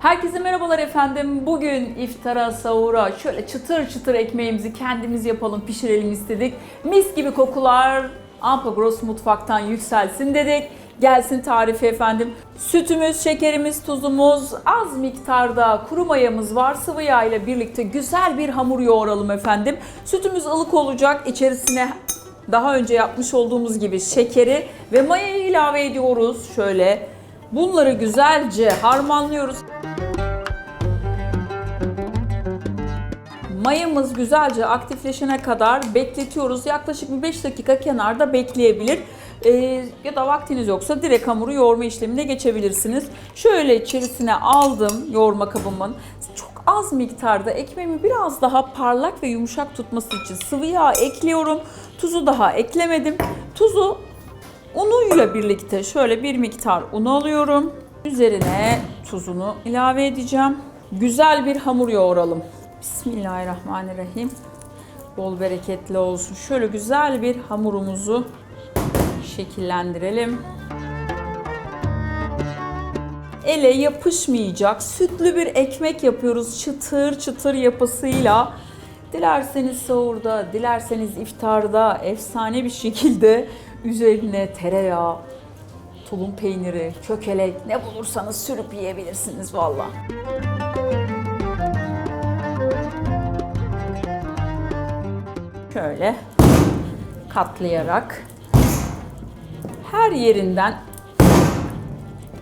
Herkese merhabalar efendim. Bugün iftara, sahura şöyle çıtır çıtır ekmeğimizi kendimiz yapalım, pişirelim istedik. Mis gibi kokular Ampagros mutfaktan yükselsin dedik. Gelsin tarifi efendim. Sütümüz, şekerimiz, tuzumuz, az miktarda kuru mayamız var. Sıvı yağ ile birlikte güzel bir hamur yoğuralım efendim. Sütümüz ılık olacak. İçerisine daha önce yapmış olduğumuz gibi şekeri ve mayayı ilave ediyoruz. Şöyle bunları güzelce harmanlıyoruz. Mayamız güzelce aktifleşene kadar bekletiyoruz. Yaklaşık bir 5 dakika kenarda bekleyebilir. Ee, ya da vaktiniz yoksa direkt hamuru yoğurma işlemine geçebilirsiniz. Şöyle içerisine aldım yoğurma kabımın. Çok az miktarda ekmeğimi biraz daha parlak ve yumuşak tutması için sıvı yağ ekliyorum. Tuzu daha eklemedim. Tuzu unuyla birlikte şöyle bir miktar un alıyorum. Üzerine tuzunu ilave edeceğim. Güzel bir hamur yoğuralım. Bismillahirrahmanirrahim. Bol bereketli olsun. Şöyle güzel bir hamurumuzu şekillendirelim. Ele yapışmayacak sütlü bir ekmek yapıyoruz çıtır çıtır yapısıyla. Dilerseniz sahurda, dilerseniz iftarda efsane bir şekilde üzerine tereyağı, tulum peyniri, çökelek ne bulursanız sürüp yiyebilirsiniz valla. Şöyle katlayarak her yerinden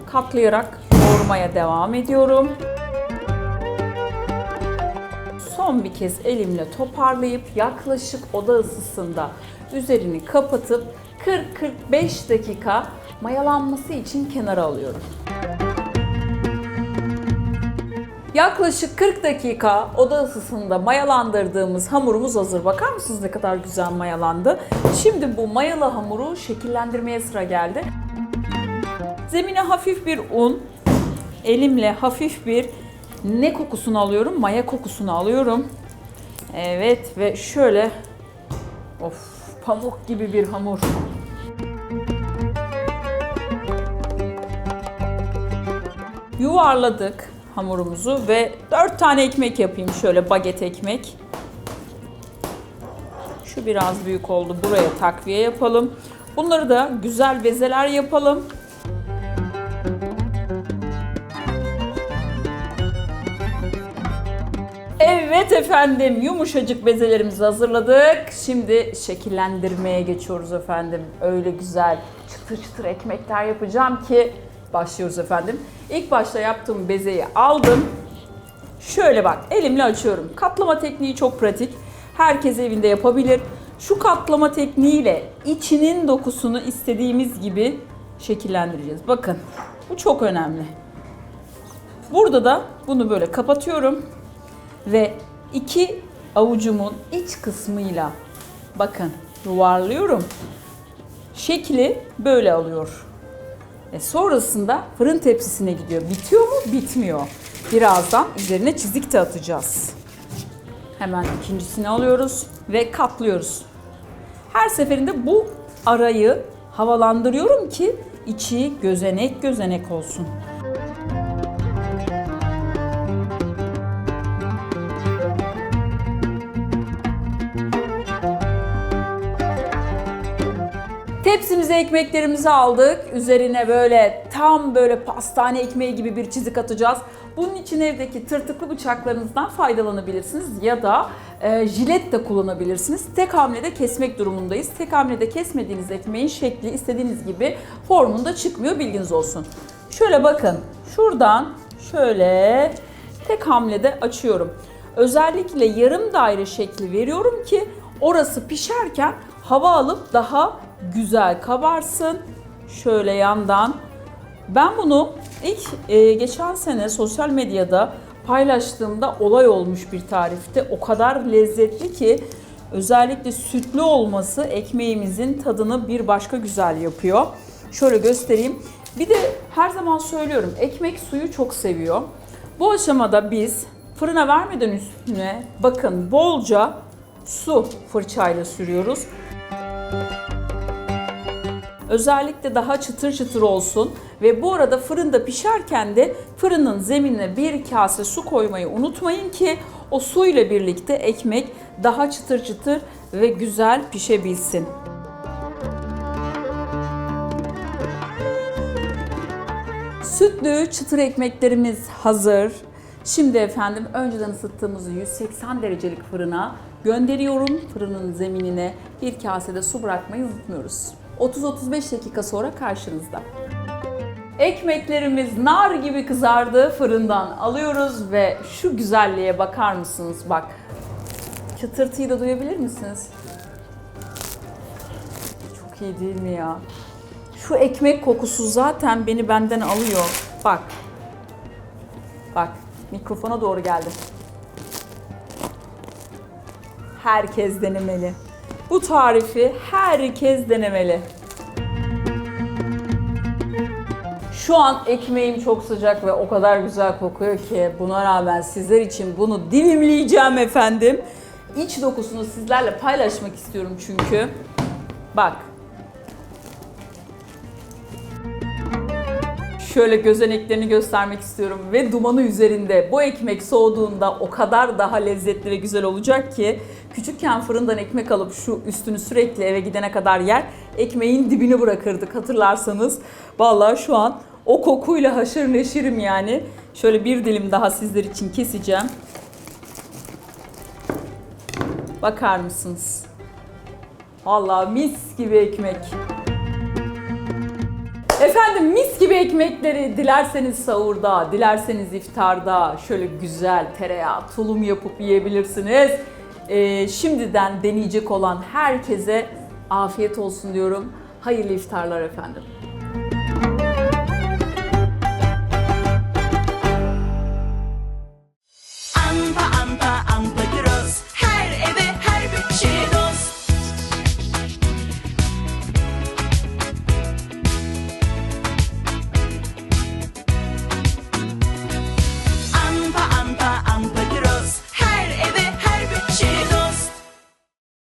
katlayarak yoğurmaya devam ediyorum. Son bir kez elimle toparlayıp yaklaşık oda ısısında üzerini kapatıp 40-45 dakika mayalanması için kenara alıyorum. Yaklaşık 40 dakika oda ısısında mayalandırdığımız hamurumuz hazır. Bakar mısınız ne kadar güzel mayalandı? Şimdi bu mayalı hamuru şekillendirmeye sıra geldi. Zemine hafif bir un, elimle hafif bir ne kokusunu alıyorum? Maya kokusunu alıyorum. Evet ve şöyle of pamuk gibi bir hamur. Yuvarladık hamurumuzu ve 4 tane ekmek yapayım şöyle baget ekmek. Şu biraz büyük oldu. Buraya takviye yapalım. Bunları da güzel bezeler yapalım. Evet efendim yumuşacık bezelerimizi hazırladık. Şimdi şekillendirmeye geçiyoruz efendim. Öyle güzel çıtır çıtır ekmekler yapacağım ki başlıyoruz efendim. İlk başta yaptığım bezeyi aldım. Şöyle bak elimle açıyorum. Katlama tekniği çok pratik. Herkes evinde yapabilir. Şu katlama tekniğiyle içinin dokusunu istediğimiz gibi şekillendireceğiz. Bakın bu çok önemli. Burada da bunu böyle kapatıyorum ve iki avucumun iç kısmıyla bakın yuvarlıyorum. Şekli böyle alıyor. E sonrasında fırın tepsisine gidiyor. Bitiyor mu? Bitmiyor. Birazdan üzerine çizik de atacağız. Hemen ikincisini alıyoruz ve katlıyoruz. Her seferinde bu arayı havalandırıyorum ki içi gözenek gözenek olsun. Tepsimize ekmeklerimizi aldık. Üzerine böyle tam böyle pastane ekmeği gibi bir çizik atacağız. Bunun için evdeki tırtıklı bıçaklarınızdan faydalanabilirsiniz ya da e, jilet de kullanabilirsiniz. Tek hamlede kesmek durumundayız. Tek hamlede kesmediğiniz ekmeğin şekli istediğiniz gibi formunda çıkmıyor bilginiz olsun. Şöyle bakın şuradan şöyle tek hamlede açıyorum. Özellikle yarım daire şekli veriyorum ki orası pişerken hava alıp daha güzel kabarsın. Şöyle yandan. Ben bunu ilk e, geçen sene sosyal medyada paylaştığımda olay olmuş bir tarifte. O kadar lezzetli ki özellikle sütlü olması ekmeğimizin tadını bir başka güzel yapıyor. Şöyle göstereyim. Bir de her zaman söylüyorum ekmek suyu çok seviyor. Bu aşamada biz fırına vermeden üstüne bakın bolca su fırçayla sürüyoruz. Özellikle daha çıtır çıtır olsun ve bu arada fırında pişerken de fırının zeminine bir kase su koymayı unutmayın ki o su ile birlikte ekmek daha çıtır çıtır ve güzel pişebilsin. Sütlü çıtır ekmeklerimiz hazır. Şimdi efendim önceden ısıttığımız 180 derecelik fırına gönderiyorum. Fırının zeminine bir kasede su bırakmayı unutmuyoruz. 30-35 dakika sonra karşınızda. Ekmeklerimiz nar gibi kızardı. Fırından alıyoruz ve şu güzelliğe bakar mısınız? Bak. Çıtırtıyı da duyabilir misiniz? Çok iyi değil mi ya? Şu ekmek kokusu zaten beni benden alıyor. Bak. Bak. Mikrofona doğru geldim. Herkes denemeli. Bu tarifi herkes denemeli. Şu an ekmeğim çok sıcak ve o kadar güzel kokuyor ki buna rağmen sizler için bunu dilimleyeceğim efendim. İç dokusunu sizlerle paylaşmak istiyorum çünkü. Bak. Şöyle gözeneklerini göstermek istiyorum ve dumanı üzerinde. Bu ekmek soğuduğunda o kadar daha lezzetli ve güzel olacak ki küçükken fırından ekmek alıp şu üstünü sürekli eve gidene kadar yer ekmeğin dibini bırakırdık hatırlarsanız. Vallahi şu an o kokuyla haşır neşirim yani. Şöyle bir dilim daha sizler için keseceğim. Bakar mısınız? Vallahi mis gibi ekmek. Efendim mis gibi ekmekleri dilerseniz sahurda, dilerseniz iftarda şöyle güzel tereyağı, tulum yapıp yiyebilirsiniz. Ee, şimdiden deneyecek olan herkese afiyet olsun diyorum. Hayırlı iftarlar efendim.